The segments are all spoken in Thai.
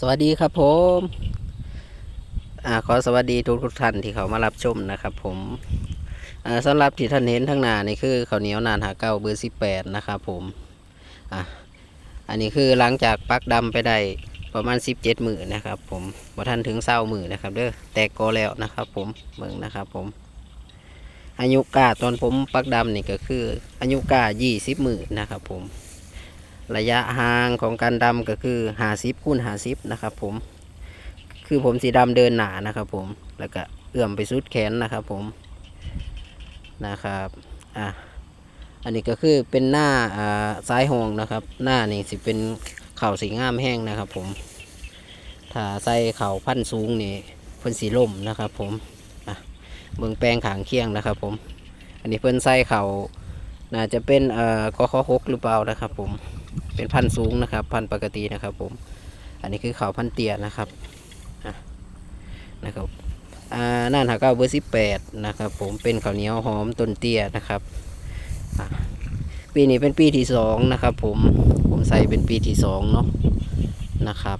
สวัสดีครับผมอขอสวัสดีทุกทุกท่านที่เขามารับชมนะครับ ผมอ่าสำหรับที่ท่านเห็นทั้างหน้านี่คือข้าวเหนียวนานหาเก้าเบอร์สิบแปดนะครับผมอะอันนี้คือหลังจากปักดำไปได้ประมาณสิบเจ็ดมือนะครับ ผมว่าท่านถึงเศร้ามือนะครับ เด้อแตกกอแล้วนะครับ ผมเมืองนะครับ ผม อายุกาตอนผมปักดำนี่ก็คือ อายุกายี่สิบมือนะครับ ผม ระยะห่างของการดำก็คือหาซิปคูณหาซิปนะครับผมคือผมสีดำเดินหนานะครับผมแล้วก็เอื้อมไปสุดแขนนะครับผมนะครับอะอันนี้ก็คือเป็นหน้าอ่าซ้ายหองนะครับ หน้านี่สิเป็นเข่าสีงามแห้งนะครับผมถ้าใส่เข่าพันสูงนี่เพิ่นสีล่มนะครับผมอะเบิ่งแปลงขางเคียงนะครับผม อันนี้เพิ่นใส่เข่าน่าจะเป็นเอ่อกขหกหรือเปล่านะครับผม เป็นพันธุ์สูงนะครับ พันธุ์ปกตินะครับ ผม อันนี้คือเขาพันธุ์เตี้ยนะครับนะครับอ่าน่านหาก้าเบอร์สิบแปดนะครับ ผมเป็นข้าวเหนียวหอมต้นเตี้ยนะครับปีนี้เป็นปีที่สองนะครับ ผมผมใส่เป็นปีที่สองเนาะนะครับ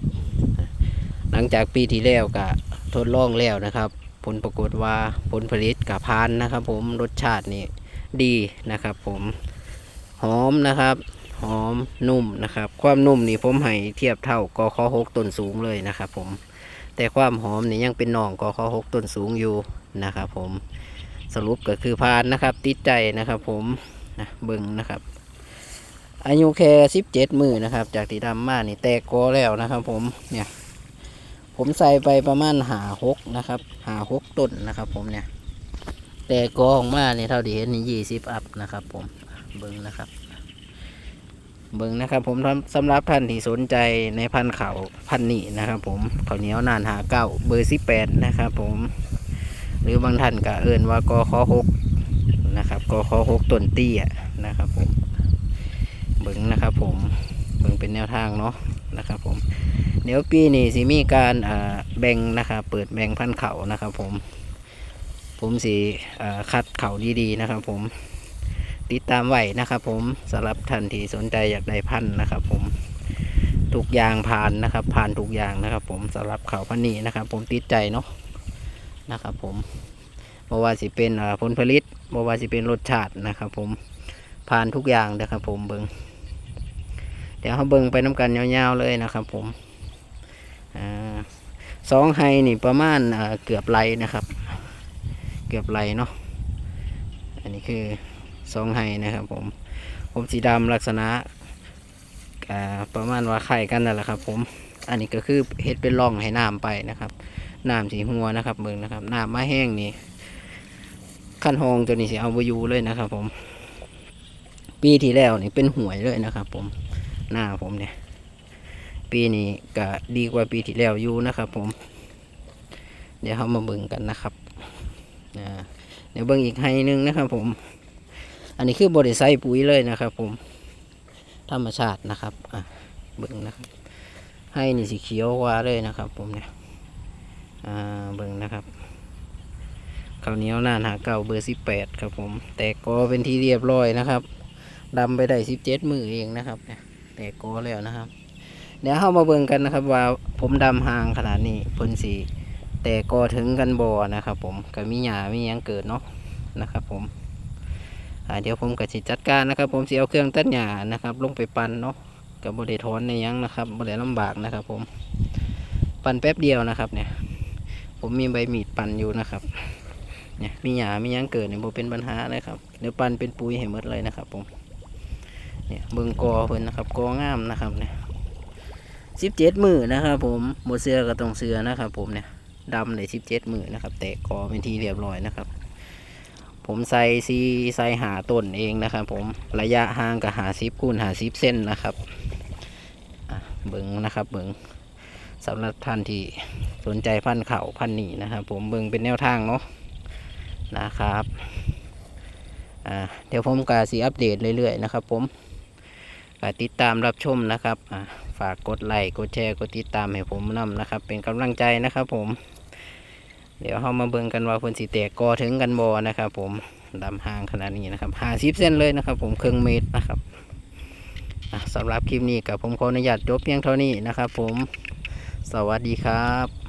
หลังจากปีที่แล้วก็ทดลองแล้วนะครับ ผลปรากฏว่าผลผลิตกับพานนะครับ ผมรสชาตินี่ดีนะครับ ผมหอมนะครับ หอมนุ่มนะครับ ความนุ่มนี่ผมให้เทียบเท่ากอคหกต้นสูงเลยนะครับผมแต่ความหอมนี่ยังเป็นน่องกอคหกต้นสูงอยู่นะครับผมสรุปก็คือพานนะครับ ติดใจนะครับผมนะเบิ่งนะครับ อายุแค่สิบเจ็ดมือนะครับ จากที่ดำมานี่แตกกอแล้วนะครับ ผมเนี่ยผมใส่ไปประมาณหาหกนะครับหาหกต้นนะครับ ผมเนี่ยแต่กอออกมาเนี่ยเท่าที่เห็นนี่ยี่สิบอัพนะครับ ผมเบิ่งนะครับ เบิ่งนะครับผมสำหรับท่านที่สนใจในพันเขาพันนี้นะครับผมเขาเหนียวนานหาเก้าเบอร์สิบแปดนะครับผม หรือบางท่านก็เอินว่ากคหกนะครับกคหกต้นเตี้ยนะครับผมเบิ่งนะครับผมเบิ่งเป็นแนวทางเนาะนะครับผมเดี๋ยวปีนี้สิมีการแบ่งนะครับเปิดแบ่งพันเขานะครับผม ผมสีคัดเขาดีๆนะครับผม ติดตามไว้นะครับ ผมสำหรับท่านที่สนใจอยากได้พันธุ์นะครับ ผมทุกอย่างผ่านนะครับ ผ่านทุกอย่างนะครับ ผมสำหรับเขาพันนี้นะครับ ผมติดใจเนาะนะครับ ผมบว่าสิเป็นผลผลิตบว่าสิเป็นรสชาตินะครับ ผมผ่านทุกอย่างนะครับ ผมเบิงเดี๋ยวเขาเบิงไปน้ากันยาวๆเลยนะครับ ผมอสองไฮนี่ประมาณเกือบไรนะครับ เกือบไรเนาะอันนี้คือ สองไฮนะครับผม ผมสีดำลักษณะประมาณว่าไข่กันนั่นแหละครับ ผม อันนี้ก็คือเฮ็ดเป็นร่องให้น้ำไปนะครับน้ำสีหัวนะครับเบิ่งนะครับน้ำมาแห้งนี่ขั้นหองตัวนี้สิเอาไปยูเลยนะครับ ผม ปีที่แล้วนี่เป็นหวยเลยนะครับ ผมหน้าผมเนี่ย ปีนี้ก็ดีกว่าปีที่แล้วอยู่นะครับ ผม เดี๋ยวเขามาเบิ่งกันนะครับเดี๋ยวเบิ่งอีกไฮหนึงนะครับ ผม อันนี้คือบริไซปุ๋ยเลยนะครับ ผม ธรรมชาตินะครับอะเบิ่งนะครับ ให้นี่สีเขียวกว่าเลยนะครับ ผมเนี่ยอ่าเบิ่งนะครับข้าวเหนียวหน้าหาเก่าเบอร์สิบแปดครับผม แตกกอเป็นที่เรียบร้อยนะครับดำไปได้สิบเจ็ดมือเองนะครับเนี่ยแตกกอแล้วนะครับ เดี๋ยวเข้ามาเบิ่งกันนะครับ ว่าผมดำห่างขนาดนี้พ่นสีแตกกอถึงกันบ่อนะครับ ผมก็มีหยามียังเกิดเนาะนะครับ ผม เดี๋ยวผมก็สิจัดการนะครับ ผมสิเอาเครื่องตัดหญ้านะครับ ลงไปปั่นเนาะกับบริถอนในยังนะครับบริลำบากนะครับ ผมปั่นแป๊บเดียวนะครับ เนี่ย ผมมีใบมีดปั่นอยู่นะครับ เนี่ยมีหญ้ามียังเกิดเนี่ยผมเป็นปัญหาเลยครับเดี๋ยวปั่นเป็นปุ๋ยให้หมดเลยนะครับ ผม เนี่ยเบิ่งกอเพิ่นนะครับกองามนะครับเนี่ยสิบเจ็ดมือนะครับ ผมหมดเสือก็ต้องเสือนะครับ ผมเนี่ยดำเลยสิบเจ็ดมือนะครับ แตกกอเป็นทีเรียบร้อยนะครับ ผมใส่ซีใส่หาต้นเองนะครับผมระยะห่างกับหาซิปคูณหาซิปเส้นนะครับเบิงนะครับเบิงสำหรับท่านที่สนใจพันเข่าพันธุ์นี้นะครับ ผมเบิงเป็นแนวทางเนาะนะครับอ่าเดี๋ยวผมก็สีอัปเดตเรื่อยๆนะครับ ผมกติดตามรับชมนะครับฝากกดไลค์กดแชร์กดติดตามให้ผมนำนะครับ เป็นกำลังใจนะครับผม เดี๋ยวเรามาเบิ่งกันว่าเพิ่นสิแตกกอถึงกันบอนะครับผมดำห่างขนาดนี้นะครับห้าสิบเส้นเลยนะครับ ผมครึ่งเมตรนะครับสำหรับคลิปนี้กับผมขออนุญาตจบเพียงเท่านี้นะครับ ผมสวัสดีครับ